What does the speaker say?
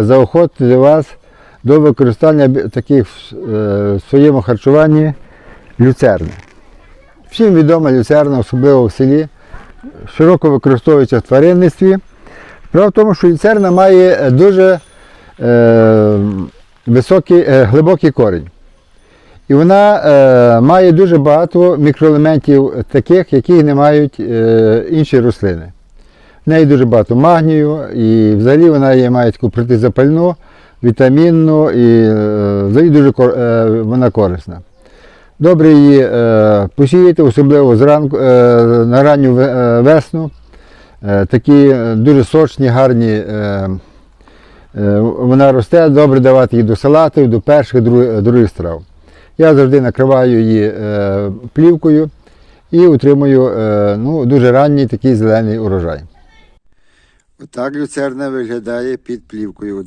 заохотити вас до використання таких е, в своєму харчуванні люцерни. Всім відома люцерна, особливо в селі, широко використовується в тваринництві. Справа в тому, що люцерна має е, дуже е, високий, е, глибокий корінь. І вона е, має дуже багато мікроелементів таких, яких не мають е, інші рослини. В неї дуже багато магнію, і взагалі вона є, має таку протизапальну, вітамінну і е, взагалі дуже е, вона корисна. Добре її е, посіяти, особливо зранку, на ранню весну. Такі дуже сочні, гарні. Вона росте, добре давати її до салатів, до перших, других, страв. Я завжди накриваю її плівкою і утримую е, ну, дуже ранній такий зелений урожай. Отак люцерна виглядає під плівкою.